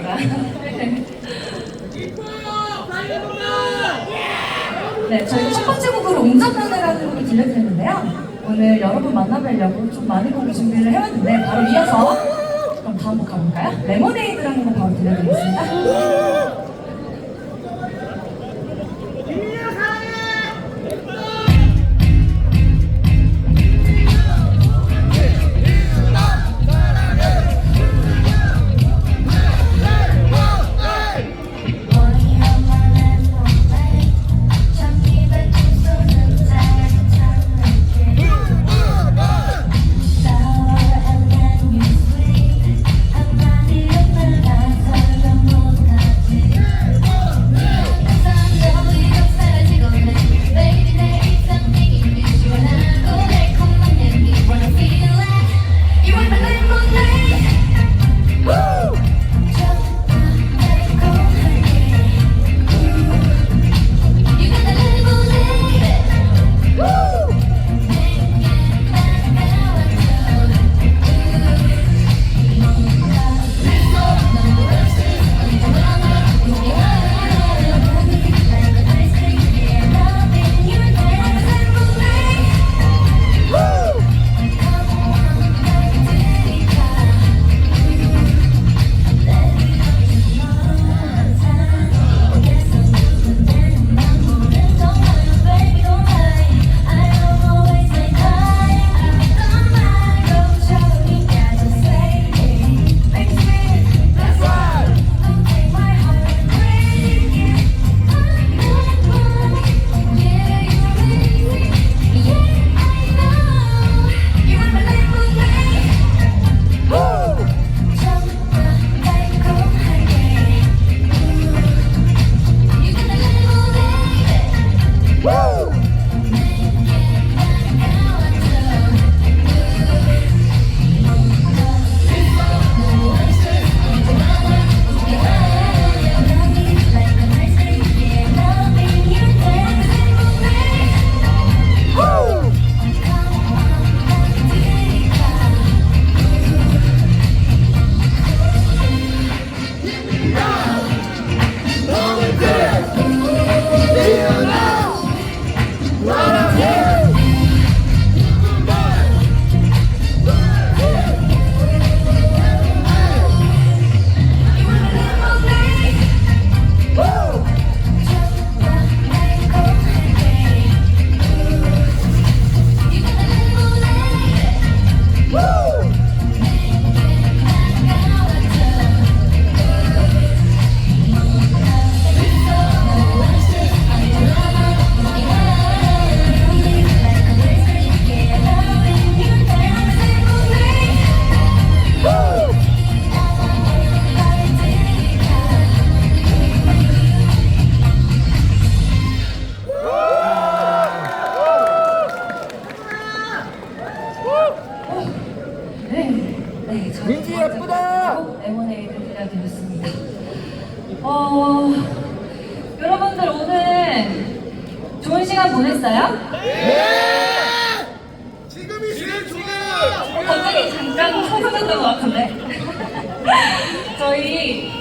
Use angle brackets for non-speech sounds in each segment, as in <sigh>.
둘러싸였어요, 저희가. <laughs> 네, 저희 첫 번째 곡으로 웅장하네라는 곡을 들려드렸는데요. 오늘 여러분 만나뵈려고 좀 많은 곡을 준비를 해왔는데 바로 이어서 그럼 다음 곡 가볼까요? 레모네이드라는 곡 바로 들려드리겠습니다.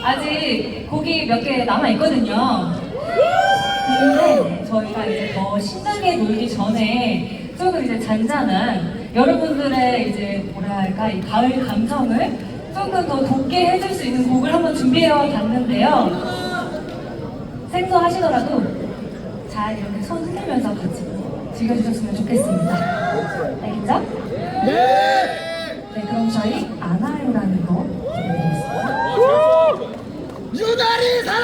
아직 곡이 몇 개 남아 있거든요. 근데 저희가 이제 더 신나게 놀기 전에 조금 이제 잔잔한 여러분들의 이제 뭐랄까 이 가을 감성을 조금 더 돋게 해줄 수 있는 곡을 한번 준비해 봤는데요. 생소하시더라도 잘 이렇게 손 흔들면서 같이 즐겨주셨으면 좋겠습니다. 알겠죠? 네! 네, 그럼 저희 아나요라는 거 드리겠습니다. 유나리 사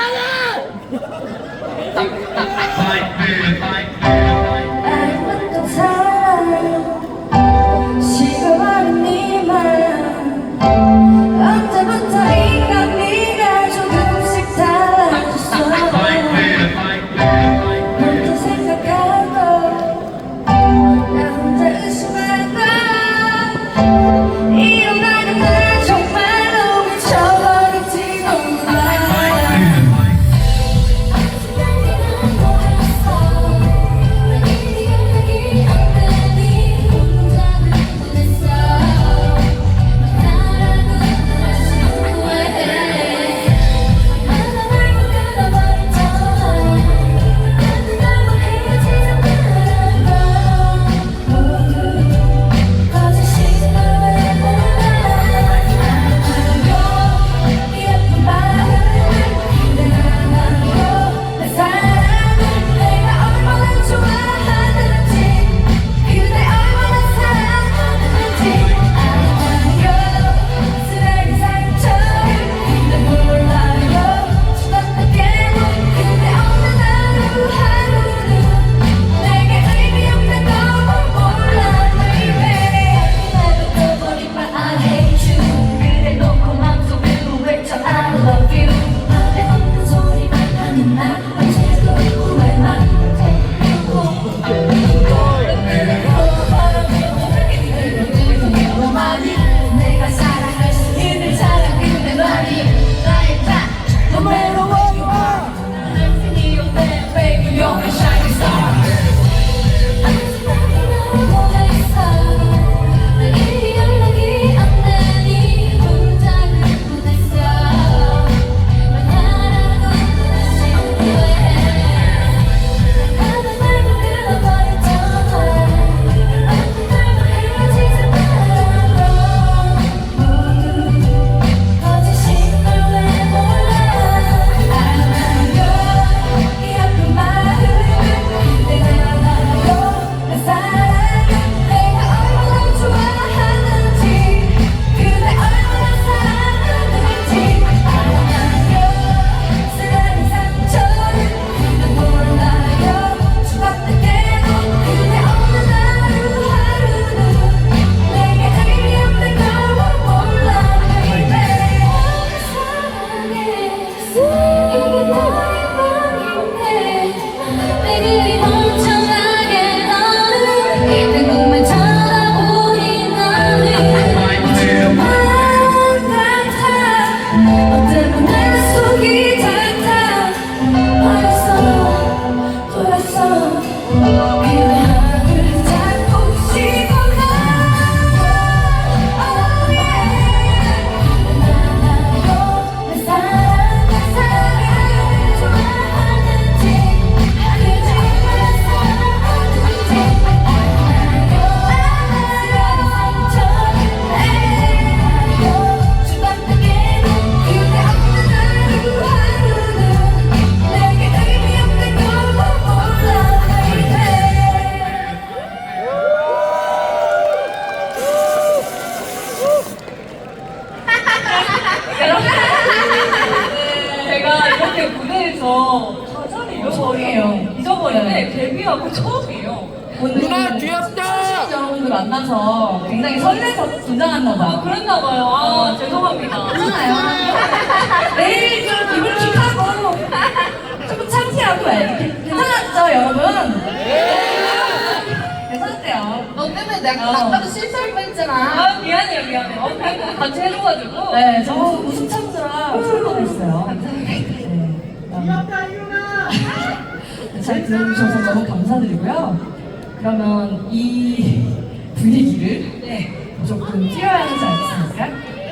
네, 데뷔하고 처음이에요. 누나 오늘 귀엽다. 여러분들 만나서 굉장히 설레서 긴장했나 아, 봐요. 그랬나 봐요. 아, 죄송합니다. 괜찮아요. <laughs> 내일 좀 기분 킥하고 조금 창피하고 이렇게 괜찮았죠, 여러분? 괜찮았대요. 너 때문에 내가 어. 아까도 실수할 뻔했잖아. 아, 미안해요, 미안해요. 어, 같이 해줘가지고. 네, 저 웃음 참느라 출근했어요. 잘 들어주셔서 너무 감사드리고요. 그러면 이 분위기를 네. 조금 띄워야 하지 않겠습니까?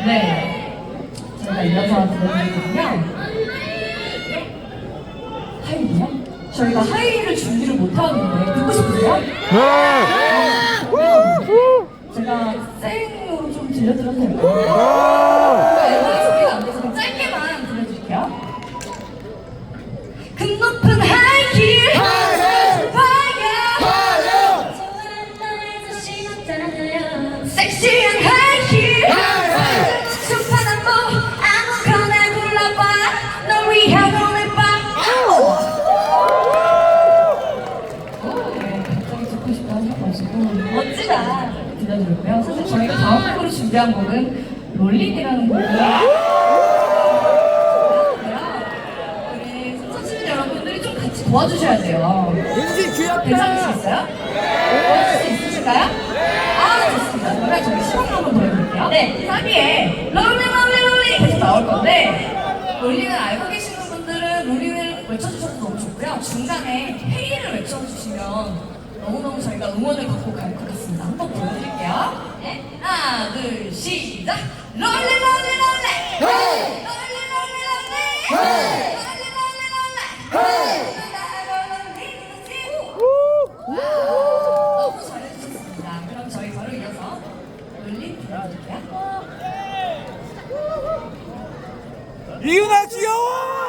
네. 저희가 이어서 들려드리거든요. 하이요? 저희가 하이를 준비를 못하는데 듣고 싶으세요? 제가 생으로 좀 들려드려도 될까요? 준비한 곡은 롤링이라는 곡이에요 우리 청취자 여러분들이 좀 같이 도와주셔야 돼요 은지 귀엽다. 괜찮으시겠어요? 도와줄 수 있으실까요? 아 좋습니다. 그러면 저희 시범 한번 보여드릴게요. 네, 사비에 롤리 롤리 롤리 계속 나올 건데 롤링을 알고 계시는 분들은 롤링을 외쳐주셔도 너무 좋고요. 중간에 헤이를 외쳐주시면 너무너무 저희가 응원을 받고 갈 것 같습니다. 한번 보여드릴게요. 들어볼게요. 이윤아 귀여워.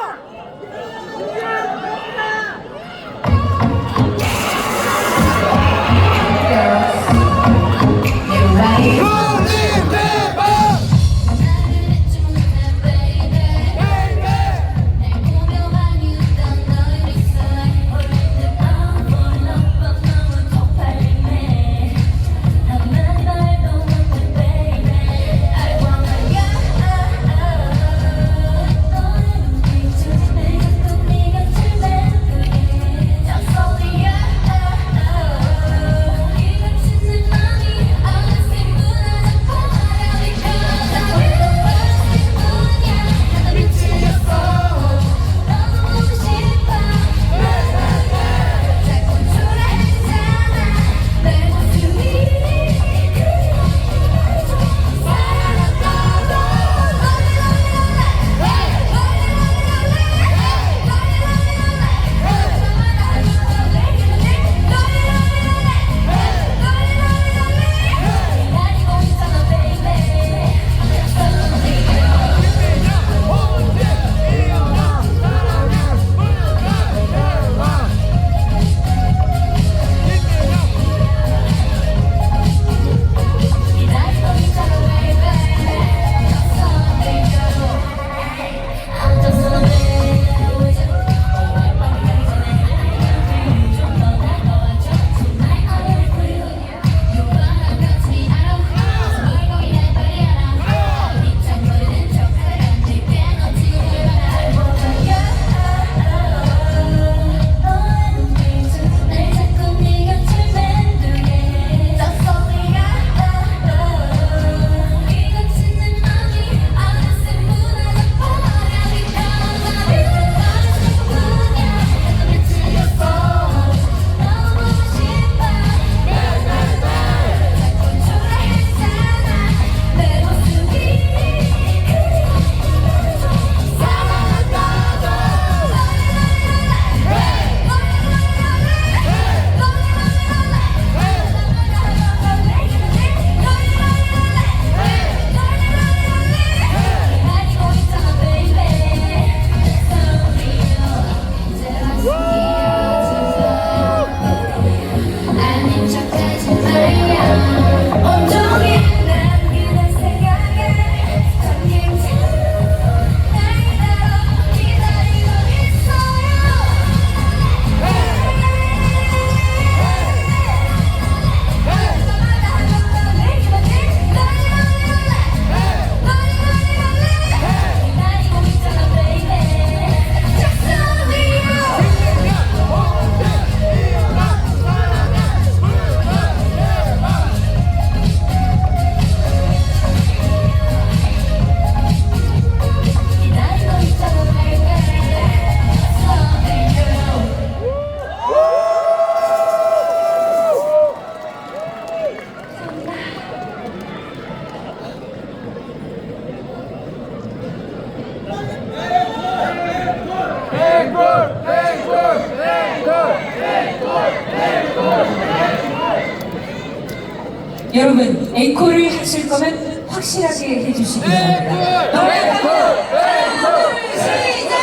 여러분 앵콜을 하실 거면 확실하게 해주시기 바랍니다. 노래 둘, 시작!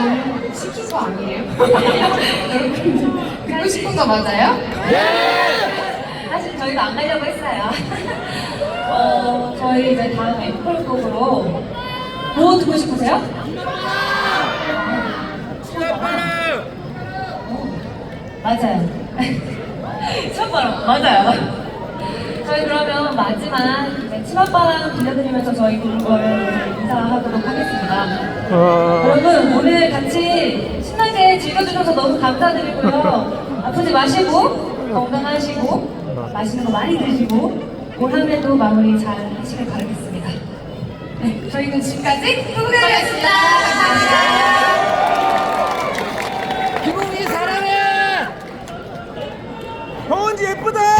너무 거 아니에요? 여러분 듣고 싶은 거 맞아요? 사실 저희가 안 가려고 했어요. 어, 저희 이제 다음 앵콜 곡으로 뭐 듣고 싶으세요? 맞아요. <laughs> 첫바람 맞아요. <laughs> 저희 그러면 마지막 네, 치맛바람 들려드리면서 저희 그걸 인사하도록 하겠습니다. 여러분 오늘 같이 신나게 즐겨주셔서 너무 감사드리고요. <laughs> 아프지 마시고 건강하시고 맛있는 거 많이 드시고 올 한 해도 마무리 잘 하시길 바라겠습니다. 네, 저희는 지금까지 수고하셨습니다. 기분이 사랑해. 홍은지 예쁘다.